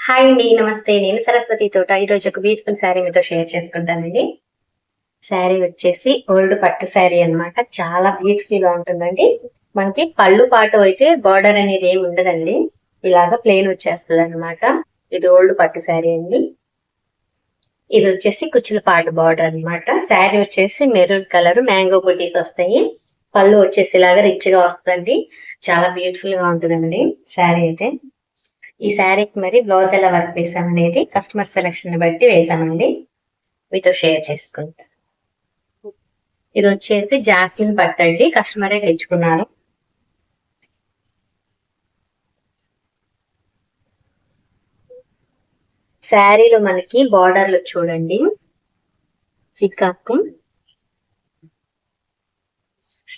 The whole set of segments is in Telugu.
హాయ్ అండి నమస్తే. నేను సరస్వతి తోట. ఈరోజు ఒక బ్యూటిఫుల్ శారీ మీతో షేర్ చేసుకుంటానండి. శారీ వచ్చేసి ఓల్డ్ పట్టు శారీ అన్నమాట. చాలా బ్యూటిఫుల్గా ఉంటుందండి. మనకి పళ్ళు పాటు అయితే బార్డర్ అనేది ఏమి ఉండదండి. ఇలాగా ప్లెయిన్ వచ్చేస్తుంది అనమాట ఇది ఓల్డ్ పట్టు శారీ అండి. ఇది వచ్చేసి కుచ్చుల పాటు బార్డర్ అన్నమాట. శారీ వచ్చేసి మెరూన్ కలర్ మ్యాంగో బుటీస్ వస్తాయి. పళ్ళు వచ్చేసేలాగా రిచ్గా రిచ్గా చాలా బ్యూటిఫుల్గా ఉంటుందండి శారీ అయితే. ఈ శారీకి మరి బ్లౌజ్ ఎలా వర్క్ వేసామనేది కస్టమర్ సెలెక్షన్ బట్టి వేసామండి మీతో షేర్ చేసుకుంటా. ఇది వచ్చేసి జాస్మిన్ పట్టండి కస్టమరే తెచ్చుకున్నారు. శారీలో మనకి బార్డర్లు చూడండి. పికాక్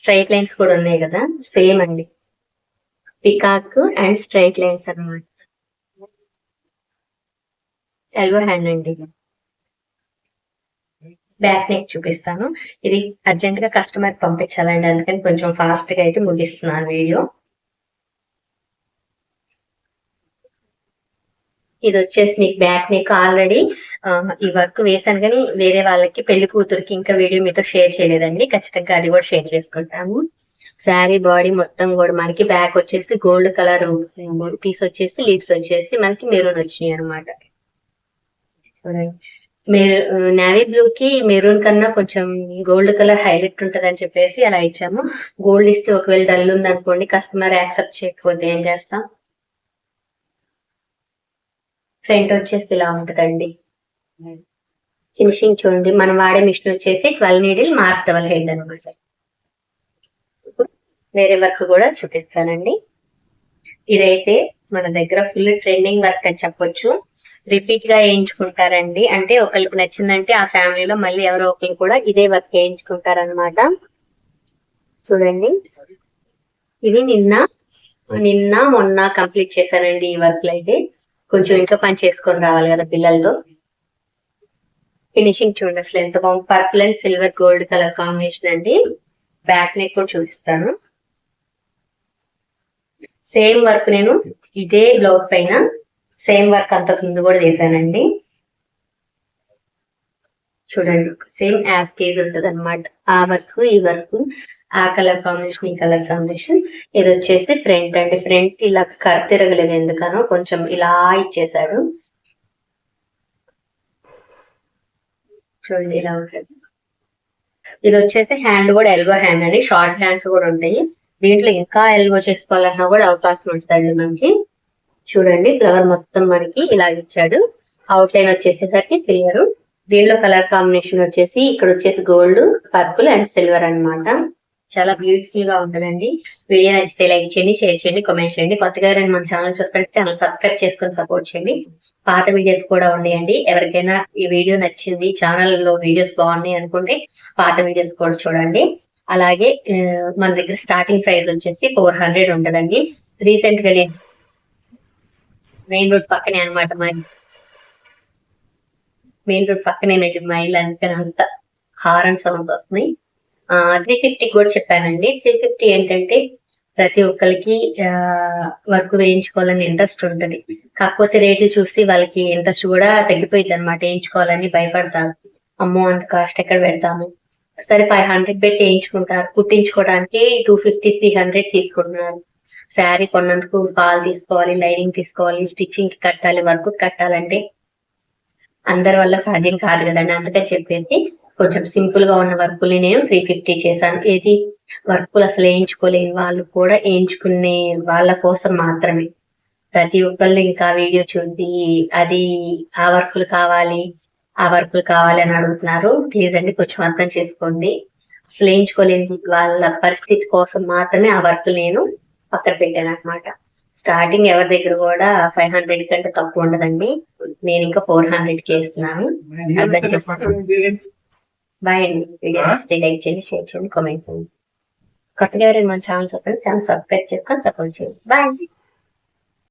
స్ట్రైట్ లైన్స్ కూడా ఉన్నాయి కదా? సేమ్ అండి. పికాక్ అండ్ స్ట్రైట్ లైన్స్ అనమాట ఎల్బో హ్యాండ్ అండి. బ్యాక్ నెక్ చూపిస్తాను. ఇది అర్జెంట్గా కస్టమర్ పంపించాలండి. అందుకని కొంచెం ఫాస్ట్గా అయితే ముగిస్తున్నాను వీడియో. ఇది వచ్చేసి మీకు బ్యాక్ నెక్ ఆల్రెడీ ఈ వర్క్ వేసాను కానీ వేరే వాళ్ళకి పెళ్ళి కూతురికి ఇంకా వీడియో మీతో షేర్ చేయలేదండి. ఖచ్చితంగా అది కూడా షేర్ చేసుకుంటాము. శారీ బాడీ మొత్తం కూడా మనకి బ్యాక్ వచ్చేసి గోల్డ్ కలర్ పీస్ వచ్చేసి లీవ్స్ వచ్చేసి మనకి మెరూన్ వచ్చినాయి అనమాట మెరూ నావీ బ్లూ కి మెరూన్ కన్నా కొంచెం గోల్డ్ కలర్ హైలైట్ ఉంటుంది అని చెప్పేసి అలా ఇచ్చాము. గోల్డ్ ఇస్తే ఒకవేళ డల్ ఉంది అనుకోండి కస్టమర్ యాక్సెప్ట్ చేయకపోతే ఏం చేస్తాం? ఫ్రంట్ వచ్చేసి ఇలా ఉంటదండి. ఫినిషింగ్ చూడండి మనం వాడే మిషన్ వచ్చేసి ట్వెల్వ్ నీడిల్ మార్స్ డబల్ హెడ్ అనమాట వేరే వర్క్ కూడా చూపిస్తానండి. ఇదైతే మన దగ్గర ఫుల్ ట్రెండింగ్ వర్క్ అని చెప్పొచ్చు. రిపీట్గా వేయించుకుంటారండి. అంటే ఒకరికి నచ్చిందంటే ఆ ఫ్యామిలీలో మళ్ళీ ఎవరో ఒకరు కూడా ఇదే వర్క్ వేయించుకుంటారనమాట చూడండి. ఇది నిన్న నిన్న మొన్న కంప్లీట్ చేశానండి ఈ వర్క్ అయితే. కొంచెం ఇంట్లో పని చేసుకొని రావాలి కదా పిల్లలతో. ఫినిషింగ్ చూడండి అసలు ఎంత బాగుంది. Purple and silver gold colour combination అండి. బ్యాక్ నెక్ కూడా చూపిస్తాను. సేమ్ వర్క్ నేను ఇదే బ్లౌజ్ పైన సేమ్ వర్క్ అంతకు ముందు కూడా వేసానండి చూడండి సేమ్ యాజ్ స్టేజ్ ఉంటుంది అనమాట ఆ వర్క్ ఈ వర్క్ ఆ కలర్ కాంబినేషన్ ఈ కలర్ కాంబినేషన్. ఇది వచ్చేసి ఫ్రంట్ అంటే ఫ్రంట్ ఇలా కర్ తిరగలేదు ఎందుకనో కొంచెం ఇలా ఇచ్చేసాడు చూడండి ఇలా ఉంటుంది ఇది వచ్చేసి హ్యాండ్ కూడా ఎల్బో హ్యాండ్ అండి. షార్ట్ హ్యాండ్స్ కూడా ఉంటాయి. దీంట్లో ఇంకా ఎల్బో చేసుకోవాలన్నా కూడా అవకాశం ఉంటుందండి మనకి. చూడండి ఫ్లవర్ మొత్తం మనకి ఇలా ఇచ్చాడు. అవుట్ లైన్ వచ్చేసేసరికి సిల్వర్ దీనిలో కలర్ కాంబినేషన్ వచ్చేసి ఇక్కడ వచ్చేసి గోల్డ్ పర్పుల్ అండ్ సిల్వర్ అన్నమాట. చాలా బ్యూటిఫుల్గా ఉంటుందండి. వీడియో నచ్చితే లైక్ చేయండి షేర్ చేయండి కామెంట్ చేయండి. కొత్తగా ఎవరైనా మన ఛానల్ చూస్తాను ఛానల్ సబ్స్క్రైబ్ చేసుకొని సపోర్ట్ చేయండి. పాత వీడియోస్ కూడా ఉన్నాయండి. ఎవరికైనా ఈ వీడియో నచ్చింది ఛానల్లో వీడియోస్ బాగున్నాయి అనుకుంటే పాత వీడియోస్ కూడా చూడండి. అలాగే మన దగ్గర స్టార్టింగ్ ప్రైస్ వచ్చేసి ఫోర్ హండ్రెడ్ ఉంటుందండి. రీసెంట్గా మెయిన్ రోడ్ పక్కనే అనమాట మా మెయిన్ రోడ్ పక్కనే మా ఇల్లు అందుకని అంత హారన్ సౌండ్ వస్తున్నాయి. త్రీ ఫిఫ్టీ కూడా చెప్పానండి. త్రీ ఫిఫ్టీ ఏంటంటే ప్రతి ఒక్కరికి వర్క్ వేయించుకోవాలని ఇంట్రెస్ట్ ఉంటుంది. కాకపోతే రేట్లు చూసి వాళ్ళకి ఇంట్రెస్ట్ కూడా తగ్గిపోయింది అనమాట వేయించుకోవాలని భయపడతారు. అమ్మో అంత కాస్ట్ ఎక్కడ పెడతాము? సరే ఫైవ్ హండ్రెడ్ పెట్టి వేయించుకుంటారు కుట్టించుకోవడానికి టూ ఫిఫ్టీ త్రీ హండ్రెడ్ తీసుకుంటున్నారు. శారీ కొన్నందుకు పాలు తీసుకోవాలి లైనింగ్ తీసుకోవాలి స్టిచ్చింగ్కి కట్టాలి వర్క్ కట్టాలంటే అందరి వల్ల సాధ్యం కాదు కదండి. అందుకని చెప్పేసి కొంచెం సింపుల్గా ఉన్న వర్కులు నేను త్రీ ఫిఫ్టీ చేశాను. ఏది? వర్కులు అసలు వేయించుకోలేని వాళ్ళు కూడా వేయించుకునే వాళ్ళ కోసం మాత్రమే. ప్రతి ఒక్కళ్ళు ఇంకా వీడియో చూసి అది ఆ వర్కులు కావాలి ఆ వర్కులు కావాలి అని అడుగుతున్నారు. ప్లీజ్ అండి కొంచెం అర్థం చేసుకోండి. అసలు వేయించుకోలేని వాళ్ళ పరిస్థితి కోసం మాత్రమే ఆ వర్క్ నేను పక్కన పెట్టాను అనమాట స్టార్టింగ్ ఎవరి దగ్గర కూడా ఫైవ్ హండ్రెడ్ కంటే తక్కువ ఉండదండి. నేను ఇంకా ఫోర్ హండ్రెడ్కి వేస్తున్నాను అర్థం చేసుకోండి. బాయ్ అండి వీడియో నచ్చితే లైక్ చేయండి షేర్ చేయండి కామెంట్ చేయండి కొత్తగా ఎవరైనా మన ఛానల్ చెప్పండి ఛానల్ సబ్స్క్రైబ్ చేసుకొని సపోర్ట్ చేయండి. బాయ్